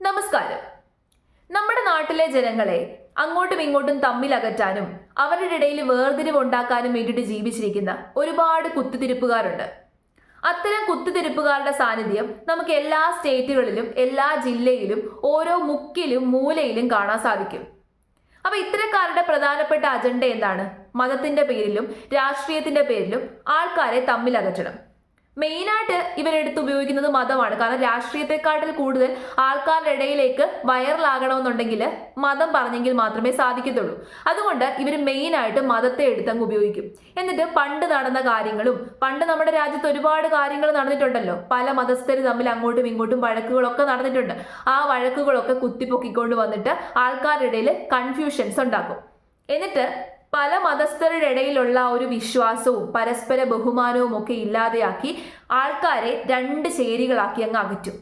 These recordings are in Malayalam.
നമസ്കാരം. നമ്മുടെ നാട്ടിലെ ജനങ്ങളെ അങ്ങോട്ടും ഇങ്ങോട്ടും തമ്മിൽ അകറ്റാനും അവരുടെ ഇടയിൽ വേർതിരിവ് ഉണ്ടാക്കാനും വേണ്ടിയിട്ട് ജീവിച്ചിരിക്കുന്ന ഒരുപാട് കുത്തിത്തിരിപ്പുകാരുണ്ട്. അത്തരം കുത്തിത്തിരിപ്പുകാരുടെ സാന്നിധ്യം നമുക്ക് എല്ലാ സ്റ്റേറ്റുകളിലും എല്ലാ ജില്ലയിലും ഓരോ മുക്കിലും മൂലയിലും കാണാൻ സാധിക്കും. അപ്പൊ ഇത്തരക്കാരുടെ പ്രധാനപ്പെട്ട അജണ്ട എന്താണ്? മതത്തിന്റെ പേരിലും രാഷ്ട്രീയത്തിന്റെ പേരിലും ആൾക്കാരെ തമ്മിൽ അകറ്റണം. മെയിനായിട്ട് ഇവരെടുത്ത് ഉപയോഗിക്കുന്നത് മതമാണ് കാരണം രാഷ്ട്രീയത്തെക്കാട്ടിൽ കൂടുതൽ ആൾക്കാരുടെ ഇടയിലേക്ക് വൈറലാകണമെന്നുണ്ടെങ്കിൽ മതം പറഞ്ഞെങ്കിൽ മാത്രമേ സാധിക്കത്തുള്ളൂ. അതുകൊണ്ട് ഇവർ മെയിനായിട്ട് മതത്തെ എടുത്തങ്ങ് ഉപയോഗിക്കും. എന്നിട്ട് പണ്ട് നടന്ന കാര്യങ്ങളും പണ്ട് നമ്മുടെ രാജ്യത്ത് ഒരുപാട് കാര്യങ്ങൾ നടന്നിട്ടുണ്ടല്ലോ. പല മതസ്ഥർ തമ്മിൽ അങ്ങോട്ടും ഇങ്ങോട്ടും വഴക്കുകളൊക്കെ നടന്നിട്ടുണ്ട്. ആ വഴക്കുകളൊക്കെ കുത്തിപ്പൊക്കിക്കൊണ്ട് വന്നിട്ട് ആൾക്കാരുടെ ഇടയിൽ കൺഫ്യൂഷൻസ് ഉണ്ടാക്കും. എന്നിട്ട് പല മതസ്ഥരുടെ ഇടയിലുള്ള ഒരു വിശ്വാസവും പരസ്പര ബഹുമാനവും ഒക്കെ ഇല്ലാതെയാക്കി ആൾക്കാരെ രണ്ട് ചേരികളാക്കി അങ്ങ് അകറ്റും.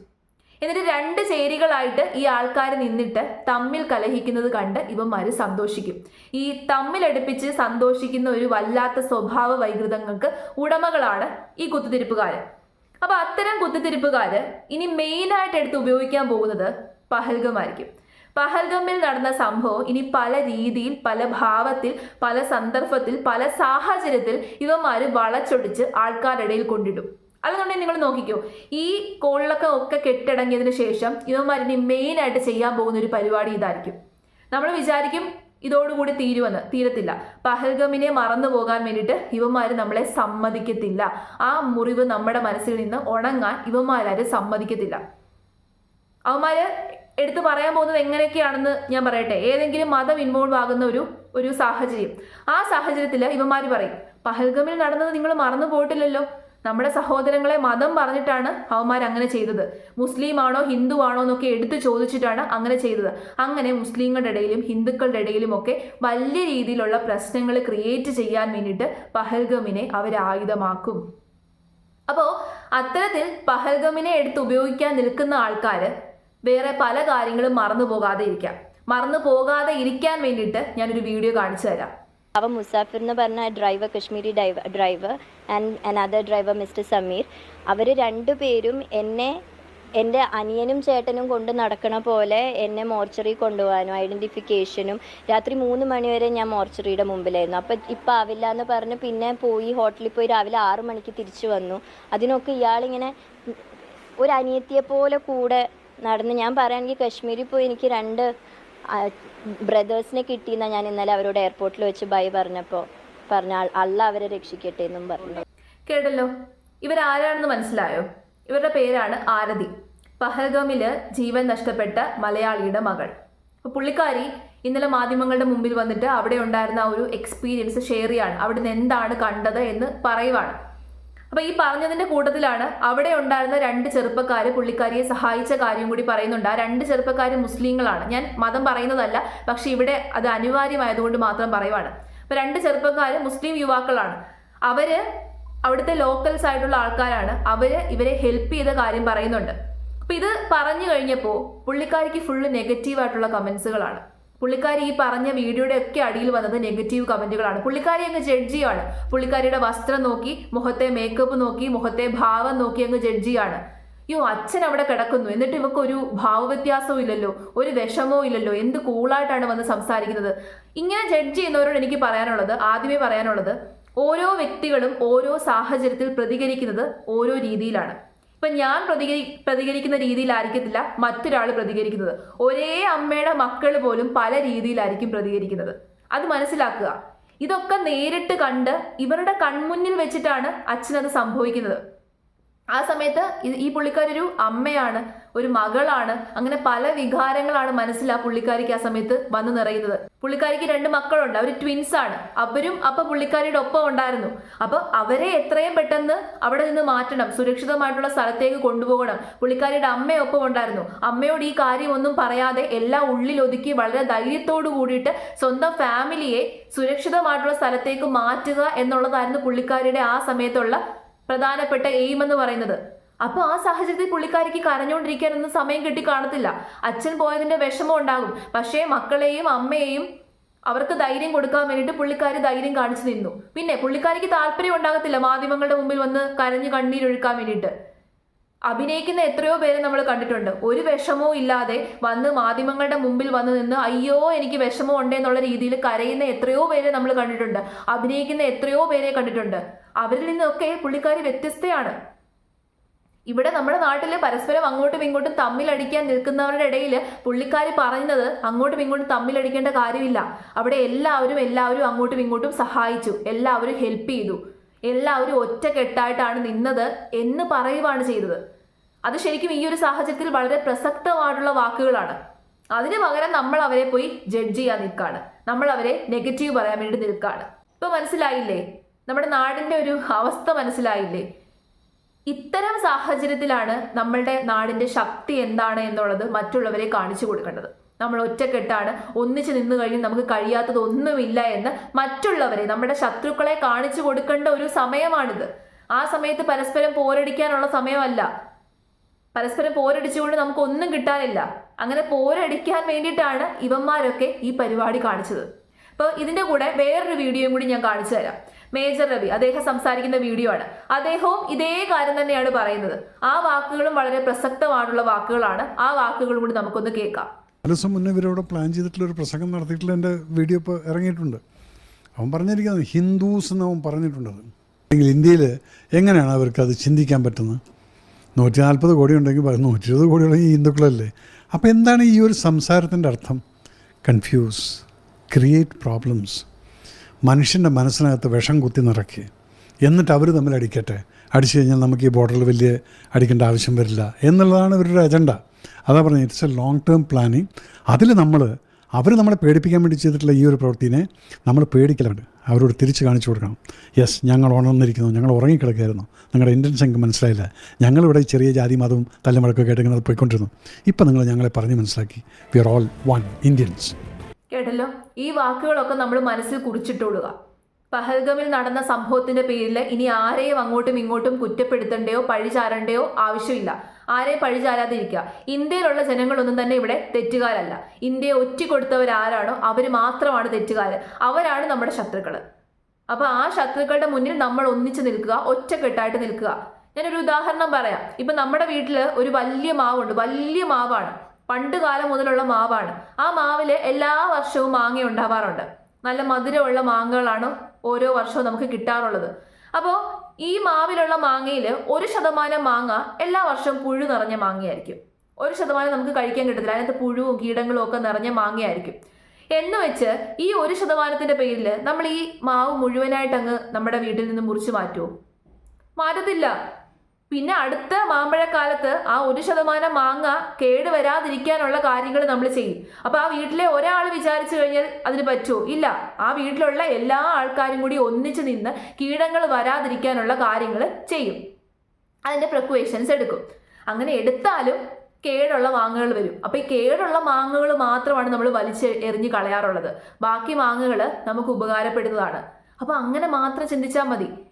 എന്നിട്ട് രണ്ട് ചേരികളായിട്ട് ഈ ആൾക്കാർ നിന്നിട്ട് തമ്മിൽ കലഹിക്കുന്നത് കണ്ട് ഇവന്മാർ സന്തോഷിക്കും. ഈ തമ്മിലടുപ്പിച്ച് സന്തോഷിക്കുന്ന ഒരു വല്ലാത്ത സ്വഭാവ വൈകൃതങ്ങൾക്ക് ഉടമകളാണ് ഈ കുത്തിത്തിരിപ്പുകാർ അപ്പോൾ അത്തരം കുത്തിത്തിരിപ്പുകാർ ഇനി മെയിനായിട്ട് എടുത്ത് ഉപയോഗിക്കാൻ പോകുന്നത് പഹൽഗമായിരിക്കും. പഹൽഗമിൽ നടന്ന സംഭവം ഇനി പല രീതിയിൽ പല ഭാവത്തിൽ പല സന്ദർഭത്തിൽ പല സാഹചര്യത്തിൽ ഇവന്മാർ വളച്ചൊടിച്ച് ആൾക്കാരുടെ ഇടയിൽ കൊണ്ടിടും. അല്ലെന്നുണ്ടെങ്കിൽ നിങ്ങൾ നോക്കിക്കോ ഈ കോളിലൊക്കെ ഒക്കെ കെട്ടടങ്ങിയതിന് ശേഷം ഇവന്മാരിനി മെയിൻ ആയിട്ട് ചെയ്യാൻ പോകുന്ന ഒരു പരിപാടി ഇതായിരിക്കും. നമ്മൾ വിചാരിക്കും ഇതോടുകൂടി തീരുവെന്ന് തീരത്തില്ല. പഹൽഗമിനെ മറന്നു പോകാൻ വേണ്ടിയിട്ട് ഇവന്മാർ നമ്മളെ സമ്മതിക്കത്തില്ല. ആ മുറിവ് നമ്മുടെ മനസ്സിൽ നിന്ന് ഉണങ്ങാൻ ഇവന്മാരാരും സമ്മതിക്കത്തില്ല. അവന്മാര് എടുത്തു പറയാൻ പോകുന്നത് എങ്ങനെയൊക്കെയാണെന്ന് ഞാൻ പറയട്ടെ. ഏതെങ്കിലും മതം ഇൻവോൾവ് ആകുന്ന ഒരു ഒരു സാഹചര്യം. ആ സാഹചര്യത്തിൽ ഇവന്മാർ പറയും പഹൽഗമിൽ നടന്നത് നിങ്ങൾ മറന്നു പോയിട്ടില്ലല്ലോ. നമ്മുടെ സഹോദരങ്ങളെ മതം പറഞ്ഞിട്ടാണ് അവന്മാർ അങ്ങനെ ചെയ്തത്. മുസ്ലിം ആണോ ഹിന്ദു ആണോ എന്നൊക്കെ എടുത്തു ചോദിച്ചിട്ടാണ് അങ്ങനെ ചെയ്തത്. അങ്ങനെ മുസ്ലിങ്ങളുടെ ഇടയിലും ഹിന്ദുക്കളുടെ ഇടയിലും ഒക്കെ വലിയ രീതിയിലുള്ള പ്രശ്നങ്ങൾ ക്രിയേറ്റ് ചെയ്യാൻ വേണ്ടിയിട്ട് പഹൽഗമിനെ അവർ ആയുധമാക്കും. അപ്പോൾ അത്തരത്തിൽ പഹൽഗമിനെ എടുത്ത് ഉപയോഗിക്കാൻ നിൽക്കുന്ന ആൾക്കാർ വേറെ പല കാര്യങ്ങളും മറന്നു പോകാതെ ഇരിക്കാം. മറന്നു പോകാതെ ഇരിക്കാൻ വേണ്ടിയിട്ട് ഞാനൊരു വീഡിയോ കാണിച്ചു തരാം. അവ മുസാഫിർ എന്ന് പറഞ്ഞ driver Kashmiri driver driver and another driver mister Sameer അവർ രണ്ടുപേരും എന്നെ എന്റെ അനിയനും ചേട്ടനും കൊണ്ട് നടക്കണ പോലെ എന്നെ മോർച്ചറി കൊണ്ടുപോകാനും ഐഡന്റിഫിക്കേഷനും രാത്രി മൂന്ന് മണിവരെ ഞാൻ മോർച്ചറിയുടെ മുമ്പിലായിരുന്നു. അപ്പം ഇപ്പം ആവില്ല എന്ന് പറഞ്ഞ് പിന്നെ പോയി ഹോട്ടലിൽ പോയി രാവിലെ ആറു മണിക്ക് തിരിച്ചു വന്നു. അതിനൊക്കെ ഇയാളിങ്ങനെ ഒരു അനിയത്തിയെ പോലെ കൂടെ നടന്ന് ഞാൻ പറയുകയാണെങ്കിൽ കശ്മീരിൽ പോയി എനിക്ക് രണ്ട് ബ്രദേഴ്സിനെ കിട്ടിയെന്നാണ് ഞാൻ ഇന്നലെ അവരോട് എയർപോർട്ടിൽ വെച്ച് ബൈ പറഞ്ഞപ്പോൾ പറഞ്ഞ അള്ള അവരെ രക്ഷിക്കട്ടെ എന്നും പറഞ്ഞു കേട്ടല്ലോ? ഇവരാരാണെന്ന് മനസ്സിലായോ? ഇവരുടെ പേരാണ് ആരതി. പഹൽഗമിൽ ജീവൻ നഷ്ടപ്പെട്ട മലയാളിയുടെ മകൾ. പുള്ളിക്കാരി ഇന്നലെ മാധ്യമങ്ങളുടെ മുമ്പിൽ വന്നിട്ട് അവിടെ ഉണ്ടായിരുന്ന ഒരു എക്സ്പീരിയൻസ് ഷെയർ ചെയ്യാണ്. അവിടുന്ന് എന്താണ് കണ്ടത് എന്ന് പറയുവാണ്. അപ്പൊ ഈ പറഞ്ഞതിന്റെ കൂട്ടത്തിലാണ് അവിടെ ഉണ്ടായിരുന്ന രണ്ട് ചെറുപ്പക്കാർ പുള്ളിക്കാരിയെ സഹായിച്ച കാര്യം കൂടി പറയുന്നുണ്ട്. ആ രണ്ട് ചെറുപ്പക്കാർ മുസ്ലിങ്ങളാണ്. ഞാൻ മതം പറയുന്നതല്ല പക്ഷെ ഇവിടെ അത് അനിവാര്യമായതുകൊണ്ട് മാത്രം പറയുവാണ്. അപ്പൊ രണ്ട് ചെറുപ്പക്കാർ മുസ്ലിം യുവാക്കളാണ്. അവർ അവിടുത്തെ ലോക്കൽസ് ആയിട്ടുള്ള ആൾക്കാരാണ്. അവർ ഇവരെ ഹെൽപ്പ് ചെയ്ത കാര്യം പറയുന്നുണ്ട്. അപ്പൊ ഇത് പറഞ്ഞു കഴിഞ്ഞപ്പോൾ പുള്ളിക്കാരിക്ക് ഫുള്ള് നെഗറ്റീവ് ആയിട്ടുള്ള കമന്റ്സുകളാണ് പുള്ളിക്കാരി ഈ പറഞ്ഞ വീഡിയോയുടെ ഒക്കെ അടിയിൽ വന്നത് നെഗറ്റീവ് കമന്റുകളാണ്. പുള്ളിക്കാരി അങ്ങ് ജഡ്ജ് ചെയ്യാണ് പുള്ളിക്കാരിയുടെ വസ്ത്രം നോക്കി മുഖത്തെ മേക്കപ്പ് നോക്കി മുഖത്തെ ഭാവം നോക്കി അങ്ങ് ജഡ്ജ് ചെയ്യാണ് യോ അച്ഛൻ അവിടെ കിടക്കുന്നു. എന്നിട്ട് ഇവക്ക് ഒരു ഭാവവ്യത്യാസവും ഇല്ലല്ലോ. ഒരു വിഷമവും ഇല്ലല്ലോ. എന്ത് കൂളായിട്ടാണ് വന്ന് സംസാരിക്കുന്നത്. ഇങ്ങനെ ജഡ്ജ് ചെയ്യുന്നവരോട് എനിക്ക് പറയാനുള്ളത് ആദ്യമേ പറയാനുള്ളത് ഓരോ വ്യക്തികളും ഓരോ സാഹചര്യത്തിൽ പ്രതികരിക്കുന്നത് ഓരോ രീതിയിലാണ്. ഇപ്പൊ ഞാൻ പ്രതികരി പ്രതികരിക്കുന്ന രീതിയിലായിരിക്കത്തില്ല മറ്റൊരാൾ പ്രതികരിക്കുന്നത്. ഒരേ അമ്മയുടെ മക്കൾ പോലും പല രീതിയിലായിരിക്കും പ്രതികരിക്കുന്നത്. അത് മനസ്സിലാക്കുക. ഇതൊക്കെ നേരിട്ട് കണ്ട് ഇവരുടെ കൺമുന്നിൽ വെച്ചിട്ടാണ് അച്ഛനത് സംഭവിക്കുന്നത്. ആ സമയത്ത് ഈ- പുള്ളിക്കാരൊരു അമ്മയാണ് ഒരു മകളാണ്. അങ്ങനെ പല വികാരങ്ങളാണ് മനസ്സിൽ ആ പുള്ളിക്കാരിക്ക് ആ സമയത്ത് വന്നു നിറയുന്നത്. പുള്ളിക്കാരിക്ക് രണ്ട് മക്കളുണ്ട് അവർ ട്വിൻസ് ആണ്. അവരും അപ്പൊ പുള്ളിക്കാരിയുടെ ഒപ്പം ഉണ്ടായിരുന്നു. അപ്പൊ അവരെ എത്രയും പെട്ടെന്ന് അവിടെ നിന്ന് മാറ്റണം സുരക്ഷിതമായിട്ടുള്ള സ്ഥലത്തേക്ക് കൊണ്ടുപോകണം. പുള്ളിക്കാരിയുടെ അമ്മയൊപ്പം ഉണ്ടായിരുന്നു. അമ്മയോട് ഈ കാര്യം ഒന്നും പറയാതെ എല്ലാം ഉള്ളിൽ ഒതുക്കി വളരെ ധൈര്യത്തോടു കൂടിയിട്ട് സ്വന്തം ഫാമിലിയെ സുരക്ഷിതമായിട്ടുള്ള സ്ഥലത്തേക്ക് മാറ്റുക എന്നുള്ളതായിരുന്നു പുള്ളിക്കാരിയുടെ ആ സമയത്തുള്ള പ്രധാനപ്പെട്ട എയിം എന്ന് പറയുന്നത്. അപ്പൊ ആ സാഹചര്യത്തിൽ പുള്ളിക്കാരിക്ക് കരഞ്ഞുകൊണ്ടിരിക്കാനൊന്നും സമയം കിട്ടി കാണത്തില്ല. അച്ഛൻ പോയതിന്റെ വിഷമം ഉണ്ടാകും. പക്ഷേ മക്കളെയും അമ്മയെയും അവർക്ക് ധൈര്യം കൊടുക്കാൻ വേണ്ടിയിട്ട് പുള്ളിക്കാരി ധൈര്യം കാണിച്ചു നിന്നു. പിന്നെ പുള്ളിക്കാരിക്ക് താല്പര്യം ഉണ്ടാകത്തില്ല മാധ്യമങ്ങളുടെ മുമ്പിൽ വന്ന് കരഞ്ഞു കണ്ണീരൊഴുക്കാൻ വേണ്ടിയിട്ട്. അഭിനയിക്കുന്ന എത്രയോ പേരെ നമ്മൾ കണ്ടിട്ടുണ്ട്. ഒരു വിഷമവും ഇല്ലാതെ വന്ന് മാധ്യമങ്ങളുടെ മുമ്പിൽ വന്ന് നിന്ന് അയ്യോ എനിക്ക് വിഷമം ഉണ്ടെന്നുള്ള രീതിയിൽ കരയുന്ന എത്രയോ പേരെ നമ്മൾ കണ്ടിട്ടുണ്ട്. അഭിനയിക്കുന്ന എത്രയോ പേരെ കണ്ടിട്ടുണ്ട്. അവരിൽ നിന്നൊക്കെ പുള്ളിക്കാരി വ്യത്യസ്തയാണ്. ഇവിടെ നമ്മുടെ നാട്ടിൽ പരസ്പരം അങ്ങോട്ടും ഇങ്ങോട്ടും തമ്മിലടിക്കാൻ നിൽക്കുന്നവരുടെ ഇടയിൽ പുള്ളിക്കാരി പറയുന്നത് അങ്ങോട്ടും ഇങ്ങോട്ടും തമ്മിലടിക്കേണ്ട കാര്യമില്ല. അവിടെ എല്ലാവരും എല്ലാവരും അങ്ങോട്ടും ഇങ്ങോട്ടും സഹായിച്ചു. എല്ലാവരും ഹെൽപ്പ് ചെയ്തു. എല്ലാവരും ഒറ്റക്കെട്ടായിട്ടാണ് നിന്നത് എന്ന് പറയുവാണ് ചെയ്തത്. അത് ശരിക്കും ഈ ഒരു സാഹചര്യത്തിൽ വളരെ പ്രസക്തമായിട്ടുള്ള വാക്കുകളാണ്. അതിന് പകരം നമ്മൾ അവരെ പോയി ജഡ്ജ് ചെയ്യാൻ നിൽക്കുകയാണ് നമ്മൾ അവരെ നെഗറ്റീവ് പറയാൻ വേണ്ടി നിൽക്കുകയാണ് ഇപ്പൊ മനസ്സിലായില്ലേ? നമ്മുടെ നാടിന്റെ ഒരു അവസ്ഥ മനസ്സിലായില്ലേ? ഇത്തരം സാഹചര്യത്തിലാണ് നമ്മളുടെ നാടിന്റെ ശക്തി എന്താണ് എന്നുള്ളത് മറ്റുള്ളവരെ കാണിച്ചു കൊടുക്കേണ്ടത്. നമ്മൾ ഒറ്റക്കെട്ടാണ് ഒന്നിച്ച് നിന്ന് കഴിഞ്ഞ് നമുക്ക് കഴിയാത്തത് ഒന്നുമില്ല എന്ന് മറ്റുള്ളവരെ നമ്മുടെ ശത്രുക്കളെ കാണിച്ചു കൊടുക്കേണ്ട ഒരു സമയമാണിത്. ആ സമയത്ത് പരസ്പരം പോരടിക്കാനുള്ള സമയമല്ല. പരസ്പരം പോരടിച്ചുകൊണ്ട് നമുക്ക് ഒന്നും കിട്ടാനില്ല. അങ്ങനെ പോരടിക്കാൻ വേണ്ടിയിട്ടാണ് ഇവന്മാരൊക്കെ ഈ പരിപാടി കാണിച്ചത്. അപ്പോൾ ഇതിന്റെ കൂടെ വേറൊരു വീഡിയോയും കൂടി ഞാൻ കാണിച്ചു തരാം. മേജർ രവി അദ്ദേഹം സംസാരിക്കുന്ന വീഡിയോ ആണ്. അദ്ദേഹവും ഇതേ കാര്യം തന്നെയാണ് പറയുന്നത്. ആ വാക്കുകളും വളരെ പ്രസക്തമായിട്ടുള്ള വാക്കുകളാണ്. ആ വാക്കുകളും കൂടി നമുക്കൊന്ന് കേൾക്കാം. ദിവസം മുന്നേ ഇവരോട് പ്ലാൻ ചെയ്തിട്ടുള്ള ഒരു പ്രസംഗം നടത്തിയിട്ടുള്ള എന്റെ വീഡിയോ ഇപ്പോൾ ഇറങ്ങിയിട്ടുണ്ട്. അവൻ പറഞ്ഞിരിക്കുന്നത് ഹിന്ദൂസ് എന്ന് അവൻ പറഞ്ഞിട്ടുണ്ടത് അല്ലെങ്കിൽ ഇന്ത്യയിൽ എങ്ങനെയാണ് അവർക്ക് അത് ചിന്തിക്കാൻ പറ്റുന്നത്? നൂറ്റി നാൽപ്പത് കോടി ഉണ്ടെങ്കിൽ നൂറ്റി ഇരുപത് കോടിയുള്ള ഈ ഹിന്ദുക്കളല്ലേ? അപ്പോൾ എന്താണ് ഈ ഒരു സംസാരത്തിന്റെ അർത്ഥം? കൺഫ്യൂസ് ക്രിയേറ്റ് പ്രോബ്ലംസ് മനുഷ്യന്റെ മനസ്സിനകത്ത് വിഷം കുത്തി നിറയ്ക്കുക എന്നിട്ട് അവർ തമ്മിൽ അടിക്കട്ടെ. അടിച്ചു കഴിഞ്ഞാൽ നമുക്ക് ഈ ബോർഡറിൽ വലിയ അടിക്കേണ്ട ആവശ്യം വരില്ല എന്നുള്ളതാണ് ഇവരുടെ അജണ്ട അതാ പറഞ്ഞത് it's a long term planning അതിൽ നമ്മൾ അവർ നമ്മളെ പേടിപ്പിക്കാൻ വേണ്ടി ചെയ്തിട്ടുള്ള ഈ ഒരു പ്രവൃത്തിനെ നമ്മൾ പേടിക്കലുണ്ട് അവരോട് തിരിച്ച് കാണിച്ചു കൊടുക്കണം. യെസ് ഞങ്ങൾ ഉണർന്നിരിക്കുന്നു. ഞങ്ങൾ ഉറങ്ങിക്കിടക്കുകയായിരുന്നു. നിങ്ങളുടെ ഇന്റൻഷൻ എനിക്ക് മനസ്സിലായില്ല. ഞങ്ങളിവിടെ ചെറിയ ജാതി മതവും തല്ലുമടക്കൊക്കെ ആയിട്ട് ഇങ്ങനെ പോയിക്കൊണ്ടിരുന്നു. ഇപ്പം നിങ്ങൾ ഞങ്ങളെ പറഞ്ഞ് മനസ്സിലാക്കി. We are all one Indians കേട്ടല്ലോ? ഈ വാക്കുകളൊക്കെ നമ്മൾ മനസ്സിൽ കുറിച്ചിട്ടോളുക പഹൽഗമിൽ നടന്ന സംഭവത്തിന്റെ പേരിൽ ഇനി ആരെയും അങ്ങോട്ടും ഇങ്ങോട്ടും കുറ്റപ്പെടുത്തണ്ടയോ പഴിചാരണ്ടയോ ആവശ്യമില്ല. ആരെയും പഴിചാരാതിരിക്കുക. ഇന്ത്യയിലുള്ള ജനങ്ങളൊന്നും തന്നെ ഇവിടെ തെറ്റുകാരല്ല. ഇന്ത്യയെ ഒറ്റിക്കൊടുത്തവരാരാണോ അവർ മാത്രമാണ് തെറ്റുകാർ അവരാണ് നമ്മുടെ ശത്രുക്കൾ അപ്പൊ ആ ശത്രുക്കളുടെ മുന്നിൽ നമ്മൾ ഒന്നിച്ചു നിൽക്കുക ഒറ്റക്കെട്ടായിട്ട് നിൽക്കുക. ഞാനൊരു ഉദാഹരണം പറയാം. ഇപ്പൊ നമ്മുടെ വീട്ടിൽ ഒരു വലിയ മാവുണ്ട്. വലിയ മാവാണ്. പണ്ട് കാലം മുതലുള്ള മാവാണ്. ആ മാവിൽ എല്ലാ വർഷവും മാങ്ങ ഉണ്ടാവാറുണ്ട്. നല്ല മധുരമുള്ള മാങ്ങകളാണ് ഓരോ വർഷവും നമുക്ക് കിട്ടാറുള്ളത്. അപ്പോൾ ഈ മാവിലുള്ള മാങ്ങയിൽ ഒരു ശതമാനം മാങ്ങ എല്ലാ വർഷവും പുഴു നിറഞ്ഞ മാങ്ങയായിരിക്കും. ഒരു ശതമാനം നമുക്ക് കഴിക്കാൻ കിട്ടത്തില്ല. അതിനകത്ത് പുഴുവും കീടങ്ങളും ഒക്കെ നിറഞ്ഞ മാങ്ങയായിരിക്കും. എന്ന് വെച്ച് ഈ ഒരു ശതമാനത്തിന്റെ പേരിൽ നമ്മൾ ഈ മാവ് മുഴുവനായിട്ട് അങ്ങ് നമ്മുടെ വീട്ടിൽ നിന്ന് മുറിച്ച് മാറ്റുമോ മാറ്റത്തില്ല. പിന്നെ അടുത്ത മാമ്പഴക്കാലത്ത് ആ ഒരു ശതമാനം മാങ്ങ കേട് വരാതിരിക്കാനുള്ള കാര്യങ്ങൾ നമ്മൾ ചെയ്യും. അപ്പോൾ ആ വീട്ടിലെ ഒരാൾ വിചാരിച്ചു കഴിഞ്ഞാൽ അതിന് പറ്റുമോ ഇല്ല. ആ വീട്ടിലുള്ള എല്ലാ ആൾക്കാരും കൂടി ഒന്നിച്ചു നിന്ന് കീടങ്ങൾ വരാതിരിക്കാനുള്ള കാര്യങ്ങൾ ചെയ്യും. അതിന്റെ പ്രിക്വേഷൻസ് എടുക്കും. അങ്ങനെ എടുത്താലും കേടുള്ള മാങ്ങകൾ വരും. അപ്പോൾ ഈ കേടുള്ള മാങ്ങകൾ മാത്രമാണ് നമ്മൾ വലിച്ച് എറിഞ്ഞ് കളയാറുള്ളത്. ബാക്കി മാങ്ങകൾ നമുക്ക് ഉപകാരപ്പെടുന്നതാണ്. അപ്പോൾ അങ്ങനെ മാത്രം ചിന്തിച്ചാൽ മതി.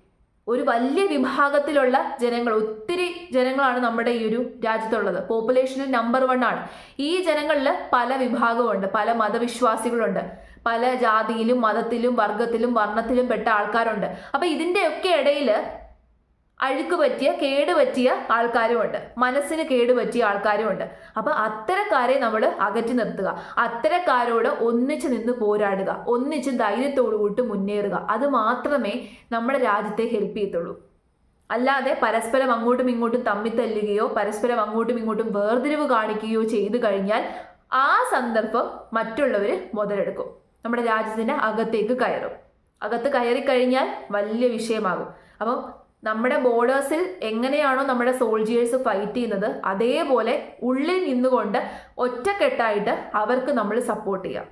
ഒരു വലിയ വിഭാഗത്തിലുള്ള ജനങ്ങൾ ഒത്തിരി ജനങ്ങളാണ് നമ്മുടെ ഈ ഒരു രാജ്യത്തുള്ളത്. പോപ്പുലേഷനിൽ നമ്പർ വൺ ആണ്. ഈ ജനങ്ങളിൽ പല വിഭാഗമുണ്ട് പല മതവിശ്വാസികളുണ്ട് പല ജാതിയിലും മതത്തിലും വർഗത്തിലും വർണത്തിലും പെട്ട ആൾക്കാരുണ്ട്. അപ്പൊ ഇതിന്റെയൊക്കെ ഇടയിൽ അഴുക്ക് പറ്റിയ കേട് പറ്റിയ ആൾക്കാരുമുണ്ട്. മനസ്സിന് കേട് പറ്റിയ ആൾക്കാരുമുണ്ട്. അപ്പൊ അത്തരക്കാരെ നമ്മൾ അകറ്റി നിർത്തുക. അത്തരക്കാരോട് ഒന്നിച്ച് നിന്ന് പോരാടുക. ഒന്നിച്ച് ധൈര്യത്തോടു കൂട്ട് മുന്നേറുക. അത് മാത്രമേ നമ്മുടെ രാജ്യത്തെ ഹെൽപ്പ് ചെയ്യത്തുള്ളൂ. അല്ലാതെ പരസ്പരം അങ്ങോട്ടും ഇങ്ങോട്ടും തമ്മിത്തല്ലുകയോ പരസ്പരം അങ്ങോട്ടും ഇങ്ങോട്ടും വേർതിരിവ് കാണിക്കുകയോ ചെയ്തു കഴിഞ്ഞാൽ ആ സന്ദർഭം മറ്റുള്ളവർ മുതലെടുക്കും. നമ്മുടെ രാജ്യത്തിന്റെ അകത്തേക്ക് കയറും. അകത്ത് കയറി കഴിഞ്ഞാൽ വലിയ വിഷയമാകും. അപ്പം നമ്മുടെ ബോർഡേഴ്സിൽ എങ്ങനെയാണോ നമ്മുടെ സോൾജിയേഴ്സ് ഫൈറ്റ് ചെയ്യുന്നത് അതേപോലെ ഉള്ളിൽ നിന്നുകൊണ്ട് ഒറ്റക്കെട്ടായിട്ട് അവർക്ക് നമ്മൾ സപ്പോർട്ട് ചെയ്യാം.